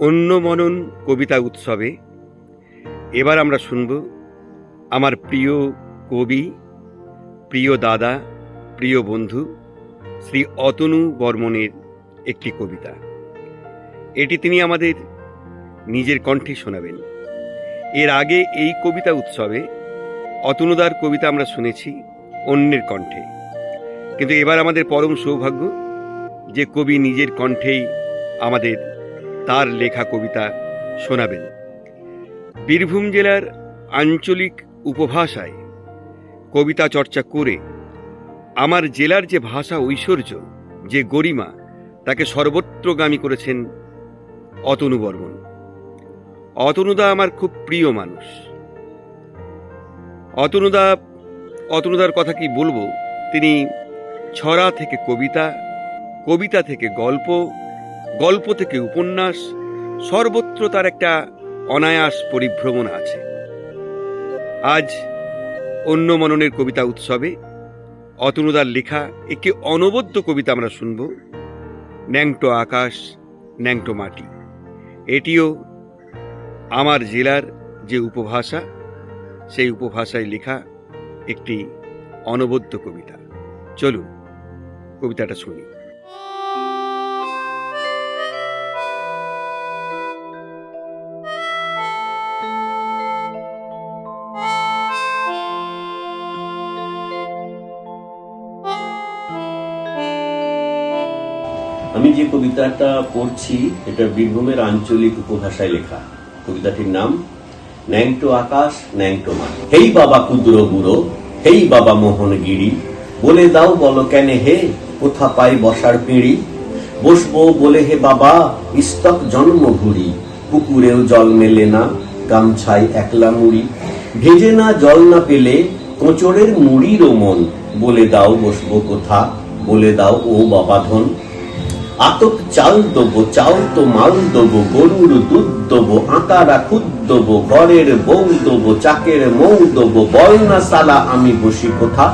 অন্য মনন কবিতা উৎসবে এবার আমরা শুনব আমার প্রিয় কবি, প্রিয় দাদা, প্রিয় বন্ধু শ্রী অতনু বর্মনের একটি কবিতা। এটি তিনি আমাদের নিজের কণ্ঠে শোনাবেন। এর আগে এই কবিতা উৎসবে অতনুদার কবিতা আমরা শুনেছি অন্যের কণ্ঠে। কিন্তু এবার আমাদের পরম সৌভাগ্য যে কবি নিজের কণ্ঠেই আমাদের তার লেখা কবিতা শোনাবেন। বীরভূম জেলার আঞ্চলিক উপভাষায় কবিতা চর্চা করে আমার জেলার যে ভাষা ঐশ্বর্য, যে গরিমা, তাকে সর্বত্রগামী করেছেন অতনু বর্মন। অতনুদা আমার খুব প্রিয় মানুষ। অতনুদা অতনুদার কথা কি বলব? তিনি ছড়া থেকে কবিতা কবিতা থেকে গল্প গল্প থেকে উপন্যাস, সর্বত্র তার একটা অনায়াস পরিভ্রমণ আছে। আজ অন্য মননের কবিতা উৎসবে অতনুদার লেখা একটি অনবদ্য কবিতা আমরা শুনব, ন্যাংটো আকাশ, ন্যাংটো মাটি। এটিও আমার জেলার যে উপভাষা, সেই উপভাষায় লেখা একটি অনবদ্য কবিতা। চলুন, কবিতাটা শুনি। আমি যে কবিতাটা পড়ছি, এটা বীরভূমের আঞ্চলিক উপভাষায় লেখা। কবিতাটির নাম, ন্যাংটো আকাশ, ন্যাংটো মাটি হেই বাবা ক্ষুদ্র বুড়ো, হেই বাবা মোহন গিরি, বলে দাও বলো কেন হে, কোথা পাই বসার পিঁড়ি? বসবো বলে হে বাবা ইস্তক জন্ম ঘুরি পুকুরেও জল মেলে না গামছাই একলা মুড়ি। ভেজে না জল না পেলে কোচরের মুড়ির মন, বলে দাও বসবো কোথা, বলে দাও ও বাবা ধন। আতপ চাল দেবো, চাল তো মাল দেবো, গরুর দুধ দেবো আটারা খুদ দেবো, ঘরের বউ দেবো, চাকের মৌ দেবো, বল না সালা, আমি বসি কোথা?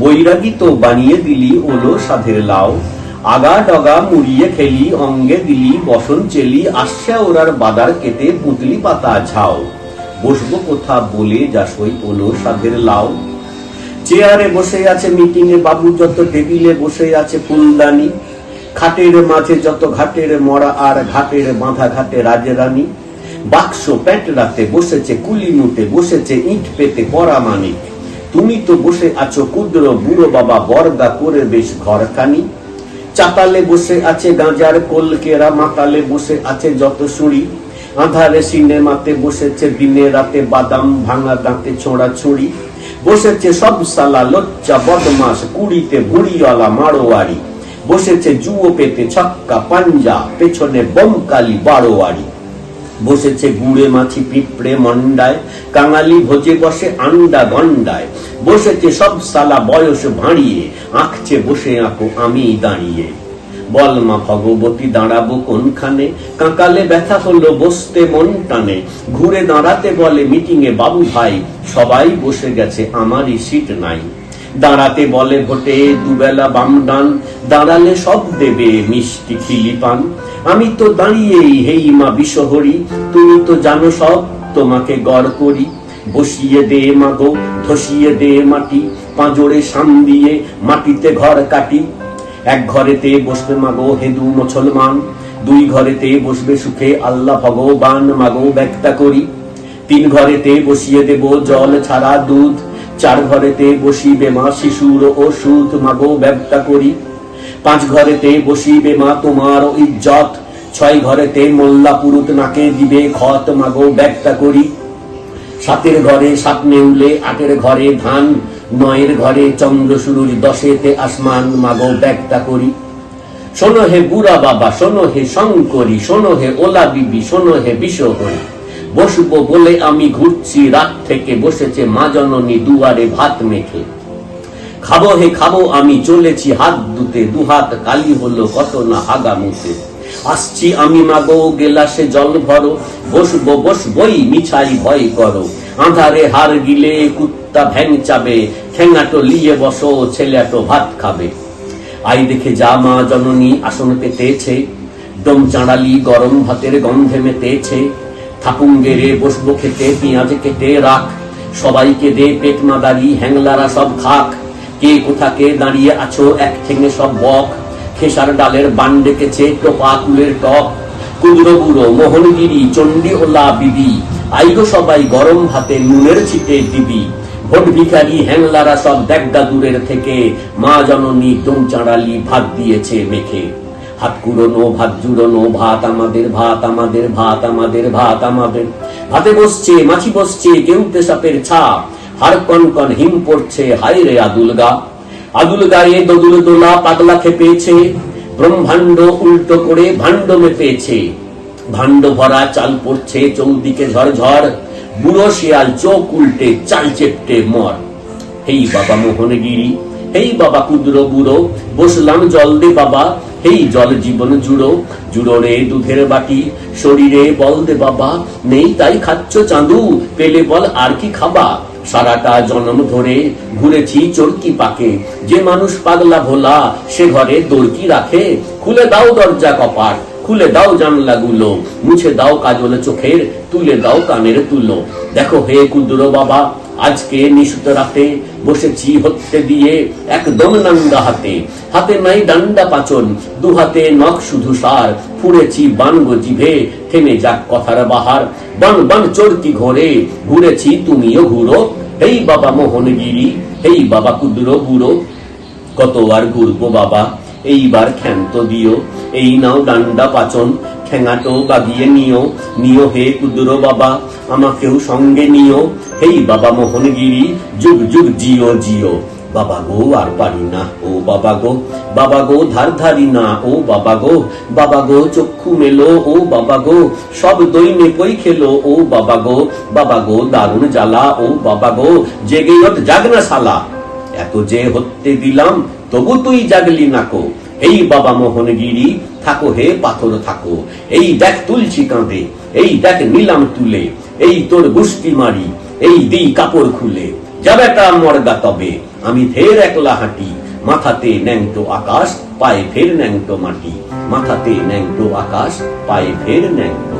বৈরাগী তো বানিয়ে দিলি, ওলো সাধের লাও আগা ডগা মুড়িয়ে খেলি, অঙ্গে দিলি, বসন চেলি, আসছে ওরার বাদার কেটে পুতলি পাতা ঝাও বসবো কোথা বলে যাসই ওলো সাধের লাও চেয়ারে বসে আছে মিটিং এ বাবু যত টেবিলে বসে আছে ফুলদানি। খাটের মাঝে যত ঘাটের মরা আর ঘাটের বাঁধা ঘাটে রাজরানী বাক্স প্যান্ট রাতে বসেছে, কুলি মুটে বসেছে, ইট পেতে পরা মানিক। তুমি তো বসে আছো ক্ষুদ্র বুড়ো বাবা, বর্গা করে বেশ ঘরখানি। চাতালে বসে আছে গাঁজার কলকেরা মাতালে বসে আছে যত সুড়ি। আধারে সিনেমাতে বসেছে দিনে রাতে বাদাম ভাঙা দাঁতে ছোঁড়া ছুড়ি বসেছে সব সালা লজ্জা বদমাস কুড়িতে ভুড়িওয়ালা মারোয়ারি। বসেছে জুয়ো পেতে ছক্কা পাঞ্জা, পেছনে বমকালি বারোয়ারি। বসেছে গুড়ে মাছি পিঁপড়ে মন্ডায়, কাঙালি ভোজে বসে আন্ডা গন্ডায়। বসেছে সব সালা বয়স ভাঁড়িয়ে, আঁকছে বসে আঁকো আমি দাঁড়িয়ে। বল মা ভগবতী, দাঁড়াবো কোনখানে? কাঁকালে ব্যথা হলো বসতে মন টানে। ঘুরে দাঁড়াতে বলে মিটিং এ বাবু ভাই সবাই বসে গেছে আমারই সিট নাই। দাঁড়াতে বলে ভোটে দুবেলা বাম ডান, দাঁড়ালে সব দেবে মিষ্টি খিলি পান। আমি তো দাঁড়িয়েই, হেই মা বিশহরি, তুমি তো জানো সব, তোমাকে গড় করি। বসিয়ে দে মাগো ধসিয়ে দে মাটি, পাঁজরে সাম দিয়ে মাটিতে ঘর কাটি। এক ঘরেতে বসবে মাগো হেদু মুসলমান, দুই ঘরেতে বসবে সুখে আল্লাহ ভগবান মাগো ব্যক্তা করি। তিন ঘরেতে বসিয়ে দেব জল ছাড়া দুধ চার ঘরেতে বসিবে মা শিশুর ওষুধ মাগো ব্যবতা করি। পাঁচ ঘরেতে বসিবে মা তোমার ইজ্জত। ছয় ঘরেতে মোল্লা পুরুত নাকে দিবে খত মাগো ব্যক্তা করি। সাতের ঘরে সাত নেউলে, আটের ঘরে ধান, নয়ের ঘরে চন্দ্র সূরজ দশেতে আসমান মাগো ব্যক্তা করি। শোনো হে বুড়া বাবা, শোনো হে শঙ্করী, শোনো হে ওলা বিবি, শোনো হে বিশ্বহরি। বসবো বলে আমি ঘুরছি রাত থেকে বসেছে মা জননী দুয়ারে ভাত মেখে। খাব হে খাব, আমি চলেছি হাত দুতে, দুহাত কালি হলো কত না আগা মুতে আসছি আমি মাগো, গেলাসে জল ভরো, বসবো বসবই, মিছাই ভয় করো। আধারে হার গিলে কুত্তা ভ্যাং চাবে, ঠেঙাটো লিয়ে বসো, ছেলেটো ভাত খাবে। আই দেখে যা মা জননী আসন পেতেছে, দম চাঁড়ালি গরম ভাতের গন্ধে মেতেছে। থাপুঙ্গেরে বসবো খেতে, পেঁয়াজ কেটে রাখ। সবাইকে দে পেট মাদারি হ্যাংলারা সব খাক। কে কোথাকে দাঁড়িয়ে আছো, এক ঠেঙে সব বক। খেসার ডালের বান ডেকেছে, টোপা কুলের টক। কুদরো বুড়ো মোহনগিরি, চণ্ডী ওলা বিবি। আইগো সবাই গরম ভাতে নুনের ছিটে দিবি। ভোট ভিখারি, হ্যাংলারা সব দেখগা দূরের থেকে। মা জননী, দম চাঁড়ালি ভাত দিয়েছে মেখে। হাত কুড়োনো ভাত জুড়োনো, ভাত আমাদের ভাত আমাদের ভাত আমাদের ভাত আমাদের। ভাতে বসছে, মাছি বসছে কেউতে সাপের ছাপ। হার কন কন হিম পড়ছে, হায় রে আদুল গা। আদুল গায়ে দদুল দোলা পাগলা খেপেছে, ব্রহ্মাণ্ড উল্টো করে ভাণ্ড মেপেছে। ভাণ্ড ভরা চাল পড়ছে, চৌদিকে ঝরঝর। বুড়ো শিয়াল চোখ উল্টে, চাল চেপটে মর। হেই বাবা মোহনগিরি, হেই বাবা কুদ্র বুড়ো, বসলাম জল দে বাবা। হেই জল জীবন জুড়ো জুড়ো রে দুধের বাটি, শরীরে বল দে বাবা, নেই তাই খাচ্ছ চাঁদু, পেলে বল আর কি খাবা? সারাটা জন্ম ধরে ঘুরেছি চরকি পাকে, যে মানুষ পাগলা ভোলা, সে ঘরে দর্কি রাখে, খুলে দাও দরজা কপাট। খুলে দাও জানলাগুলো, মুছে দাও কাজল চোখের, তুলে দাও কানের তুলো। দেখো হে কুদ্র বাবা, আজকে নিশুত রাতে বসেছি হতে দিয়ে একদম নাঙ্গা হাতে। হাতে নাই ডান্ডা পাচন দু হাতে নখ শুধু সার। ফুড়েছি বান জিভে, থেমে যাক কথার বাহার। বান বান চরকি ঘোরে, ঘুরেছি তুমিও ঘুরো। হেই বাবা মোহনগিরি, হেই বাবা কুদ্র বুড়ো। কত আর ঘুরবো বাবা, এইবার ক্ষান্ত দিও। এই নাও ডান্ডা পাচন ঠেঙাটো বাগিয়ে নিও নিও হে কুদুর বাবা আমাকেও সঙ্গে নিও হেই বাবা মোহনগিরি যুগ যুগ জিও জিও বাবা গো আর পারি না ও বাবা গো বাবা গো ধার ধারি না ও বাবা গো বাবা গো চক্ষু মেলো ও বাবা গো সব দই নেপই খেলো ও বাবা গো বাবা গো দারুণ জ্বালা ও বাবা গো জেগে ওঠ জাগনা শালা এত যে হতে দিলাম তবু তুই জাগলি নাকো এই বাবা মোহনগিরি থাকো হে পাথর থাকো। এই দেখ তুলছি কাঁধে, এই দেখ নিলাম তুলে, এই তোর গুষ্টি মারি, এই দিই কাপড় খুলে। যাবে তা মর্গা তবে, আমি ফের একলা হাঁটি, মাথাতে ন্যাংটো আকাশ, পায়ে ফের ন্যাংটো মাটি। মাথাতে ন্যাংটো আকাশ, পায়ে ফের ন্যাংটো